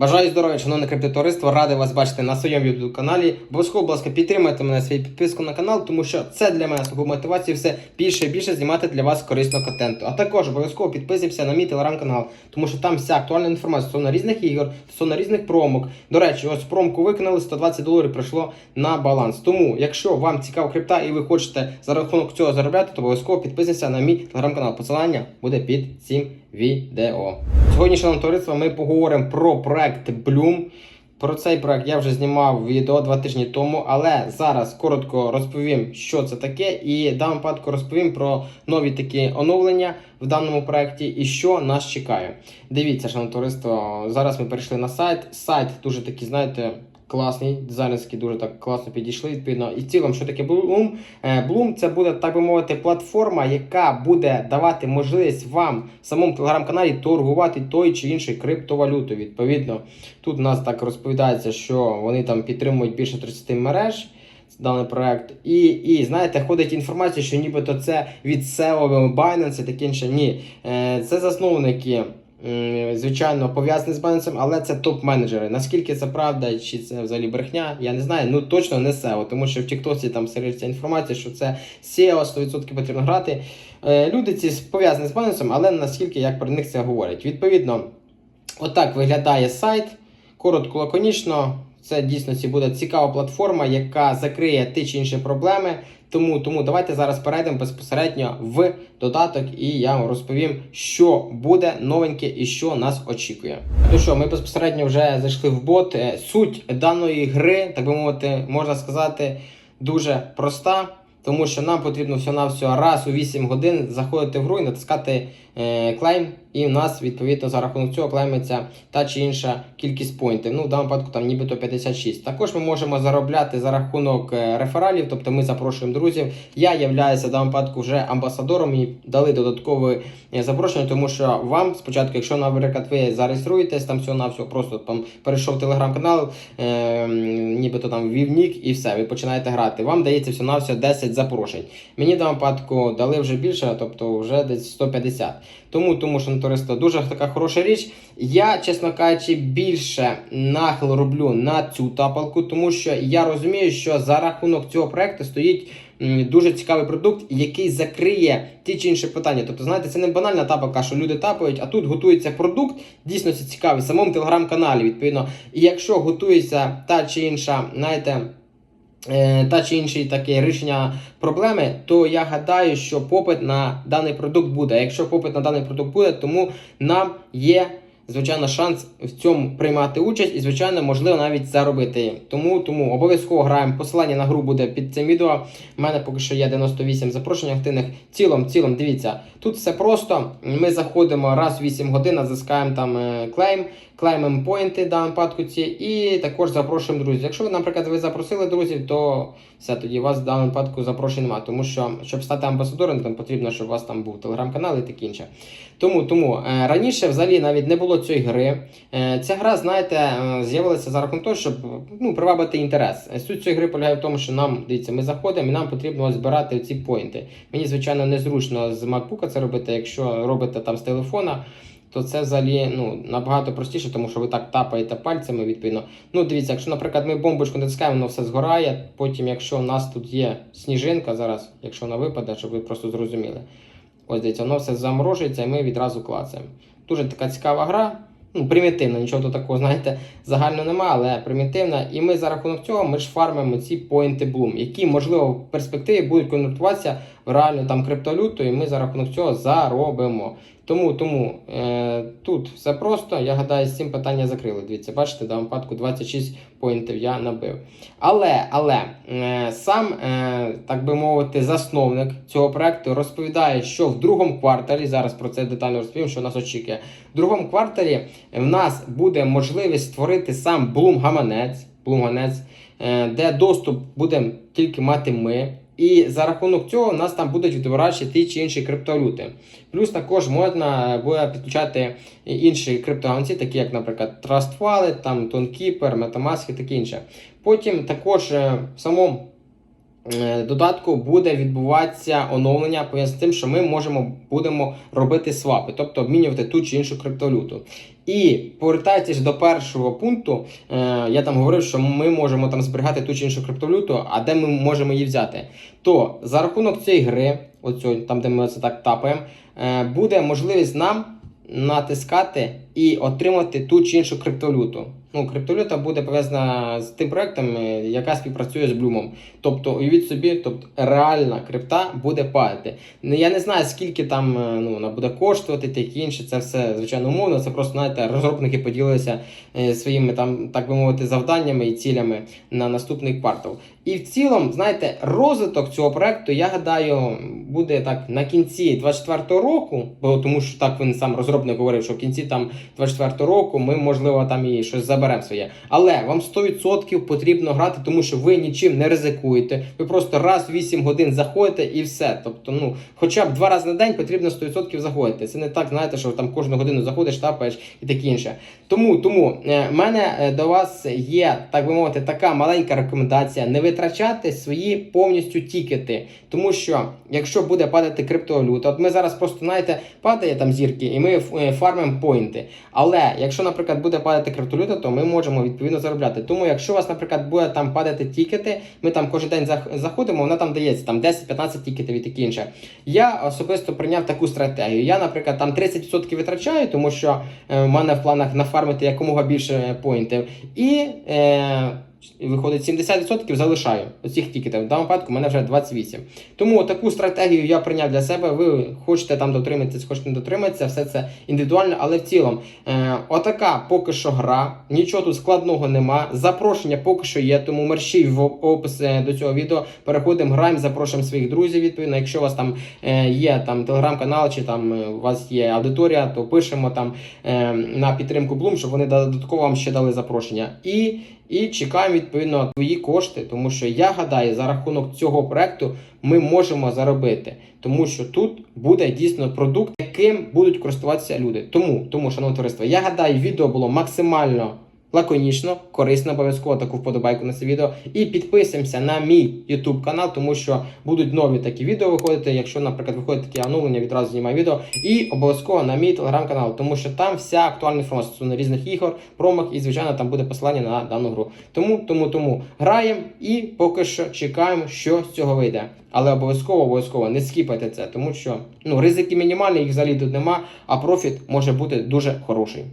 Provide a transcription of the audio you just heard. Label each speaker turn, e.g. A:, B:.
A: Бажаю здоров'я, шановне криптотовариство, радий вас бачити на своєму youtube каналі. Обов'язково, будь ласка, підтримайте мене своєю підпискою на канал, тому що це для мене служба мотивації все більше і більше знімати для вас корисного контенту. А також обов'язково підписуйся на мій телеграм-канал, тому що там вся актуальна інформація стосовно різних ігор, стосовно різних промок. До речі, ось промку виконали, 120 доларів прийшло на баланс. Тому, якщо вам цікава крипта і ви хочете за рахунок цього заробляти, то обов'язково підписуйся на мій телеграм-канал. Посилання буде під цим відео. Сьогодні, шановне товариство, ми поговоримо про проект Bloom. Про цей проект я вже знімав відео два тижні тому, але зараз коротко розповім, що це таке, і в даному випадку розповім про нові такі оновлення в даному проекті і що нас чекає. Дивіться, шановне товариство, зараз ми перейшли на сайт. Сайт дуже такий, знаєте. Класний, дизайнерський дуже так класно підійшли. Відповідно, і в цілому, що таке Bloom? Е, Bloom це буде, так би мовити, платформа, яка буде давати можливість вам в самому телеграм-каналі торгувати той чи інший криптовалютою. Відповідно, тут у нас так розповідається, що вони там підтримують більше 30 мереж. Даний проект, і, і знаєте, ходить інформація, що нібито це від SEO Binance і таке інше. Ні, е, це засновники звичайно, пов'язаний з бенсом, але це топ-менеджери. Наскільки це правда, чи це взагалі брехня, я не знаю. Ну точно не SEO, тому що в Тіктосі там сериться інформація, що це SEO 100% потрібно грати. Е, Люди ці пов'язані з бенсом, але наскільки як про них це говорять. Відповідно, отак виглядає сайт. Коротко, лаконічно. Це дійсно буде цікава платформа, яка закриє ті чи інші проблеми. Тому, тому давайте зараз перейдемо безпосередньо в додаток, і я вам розповім, що буде новеньке і що нас очікує. Ну що, ми безпосередньо вже зайшли в бот. Е, Суть даної гри, так би мовити, можна сказати, дуже проста. Тому що нам потрібно всього-навсього раз у 8 годин заходити в гру і натискати клейм, і в нас відповідно за рахунок цього клеймиться та чи інша кількість поінтів. Ну, в даному випадку там нібито 56. Також ми можемо заробляти за рахунок е, рефералів, тобто ми запрошуємо друзів. Я являюся в даному випадку вже амбасадором і дали додаткове е, запрошення, тому що вам спочатку, якщо, наприклад, ви зареєструєтесь, там всього на всього просто там перейшов телеграм-канал, е, нібито там ввів нік і все, ви починаєте грати. Вам дається всього на всього 10 запрошень. Мені в даному випадку дали вже більше, тобто вже десь 150. Тому, тому що товариство дуже така хороша річ. Я, чесно кажучи, більше нахил роблю на цю тапалку, тому що я розумію, що за рахунок цього проекту стоїть дуже цікавий продукт, який закриє ті чи інші питання. Тобто, знаєте, це не банальна тапалка, що люди тапають, а тут готується продукт, дійсно це цікавий в самому телеграм-каналі, відповідно. І якщо готується та чи інша, знаєте. Е, Та чи інші таке рішення проблеми, то я гадаю, що попит на даний продукт буде. Якщо попит на даний продукт буде, тому нам є звичайно шанс в цьому приймати участь і, звичайно, можливо навіть заробити. Тому тому обов'язково граємо. Посилання на гру буде під цим відео. У мене поки що є 98 запрошень активних. Цілом, цілом, дивіться, тут все просто. Ми заходимо раз в 8 годин, натискаємо там е, клейм, клеймимо поінти в даному випадку ці, і також запрошуємо друзів. Якщо ви, наприклад, ви запросили друзів, то все тоді вас в даному випадку запрошень немає. Тому що щоб стати амбасадором, там потрібно, щоб у вас там був телеграм-канал і таке інше. Тому тому е, раніше взагалі навіть не було цієї гри. Е, ця гра, знаєте, е, з'явилася за рахунок того, щоб ну, привабити інтерес. Суть цієї гри полягає в тому, що нам дивіться, ми заходимо і нам потрібно збирати ці поінти. Мені, звичайно, незручно з MacBook це робити, якщо робите там з телефона. То це взагалі ну, набагато простіше, тому що ви так тапаєте пальцями відповідно. Ну, дивіться, якщо, наприклад, ми бомбочку натискаємо, воно все згорає. Потім, якщо у нас тут є сніжинка зараз, якщо вона випаде, щоб ви просто зрозуміли. Ось дивіться, воно все заморожується і ми відразу клацаємо. Дуже така цікава гра. Ну, примітивна, нічого тут такого, знаєте, загально немає, але примітивна. І ми за рахунок цього ми ж фармимо ці поінти Bloom, які, можливо, в перспективі будуть конвертуватися в реальну там криптовалюту, і ми за рахунок цього заробимо. Тому тому е, тут все просто. Я гадаю, з цим питання закрили. Дивіться, бачите, в випадку 26 поінтів я набив. Але, але е, сам, е, так би мовити, засновник цього проекту розповідає, що в другому кварталі, зараз про це детально розповім, що нас очікує. В другому кварталі в нас буде можливість створити сам Bloom гаманець, е, де доступ будемо тільки мати ми. І за рахунок цього у нас там будуть відображати ті чи інші криптовалюти. Плюс також можна буде підключати інші криптогаманці, такі як, наприклад, Trust Wallet, там Tonkeeper, Metamask і таке інше. Потім також е, в самому додатку буде відбуватися оновлення пов'язане з тим, що ми можемо будемо робити свапи, тобто обмінювати ту чи іншу криптовалюту. І повертаючись до першого пункту, е, я там говорив, що ми можемо там зберігати ту чи іншу криптовалюту, а де ми можемо її взяти. То за рахунок цієї гри, оцю, там де ми це так тапаємо, е, буде можливість нам натискати і отримати ту чи іншу криптовалюту. Ну, криптовалюта буде пов'язана з тим проектом, е, яка співпрацює з Блюмом. Тобто, уявіть собі, тобто реальна крипта буде падати. Ну, Я не знаю, скільки там е, ну, вона буде коштувати, таке інше. Це все звичайно умовно. Це просто знаєте, розробники поділилися е, своїми там, так би мовити, завданнями і цілями на наступний квартал. І в цілому, знаєте, розвиток цього проекту, я гадаю, буде так на кінці 24-го року, бо тому що так він сам розробник говорив, що в кінці там 24-го року ми, можливо, там і щось заберемо своє. Але вам 100% потрібно грати, тому що ви нічим не ризикуєте. Ви просто раз в 8 годин заходите і все. Тобто, ну, хоча б два рази на день потрібно 100% заходити. Це не так, знаєте, що там кожну годину заходиш, тапаєш і таке інше. Тому, тому е, в мене е, до вас є, так би мовити, така маленька рекомендація: не витрачати свої повністю тікети. Тому що якщо буде падати криптовалюта, от ми зараз просто знаєте, падає там зірки, і ми е, фармимо поінти. Але якщо, наприклад, буде падати криптовалюта, то ми можемо відповідно заробляти. Тому, якщо у вас, наприклад, буде там падати тікети, ми там кожен день заходимо, вона там дається там 10-15 тікетів і таке інше. Я особисто прийняв таку стратегію. Я, наприклад, там 30% витрачаю, тому що е, в мене в планах нафармити якомога більше поінтів. І е, виходить 70% залишаю оцих тікетів. В даному випадку в мене вже 28. Тому таку стратегію я прийняв для себе. Ви хочете там дотриматися, хочете не дотриматися, все це індивідуально, але в цілому, е, отака поки що гра, нічого тут складного нема. Запрошення поки що є, тому мерщій в опис до цього відео. Переходимо, граємо, запрошуємо своїх друзів. Відповідно, якщо у вас там е, є там телеграм-канал чи там е, у вас є аудиторія, то пишемо там е, на підтримку Bloom, щоб вони додатково вам ще дали запрошення. І і чекаємо відповідно твої кошти, тому що я гадаю, за рахунок цього проекту ми можемо заробити, тому що тут буде дійсно продукт, яким будуть користуватися люди. Тому, тому, шановне товариство, я гадаю, відео було максимально. Лаконічно, корисно, обов'язково таку вподобайку на це відео. І підписуємося на мій YouTube канал, тому що будуть нові такі відео виходити. Якщо, наприклад, виходить такі оновлення, відразу знімаю відео. І обов'язково на мій телеграм-канал, тому що там вся актуальна інформація стосовно різних ігор, промах, і, звичайно, там буде посилання на дану гру. Тому, тому, тому граємо і поки що чекаємо, що з цього вийде. Але обов'язково, обов'язково не скіпайте це, тому що ну ризики мінімальні, їх взагалі тут нема, а профіт може бути дуже хороший.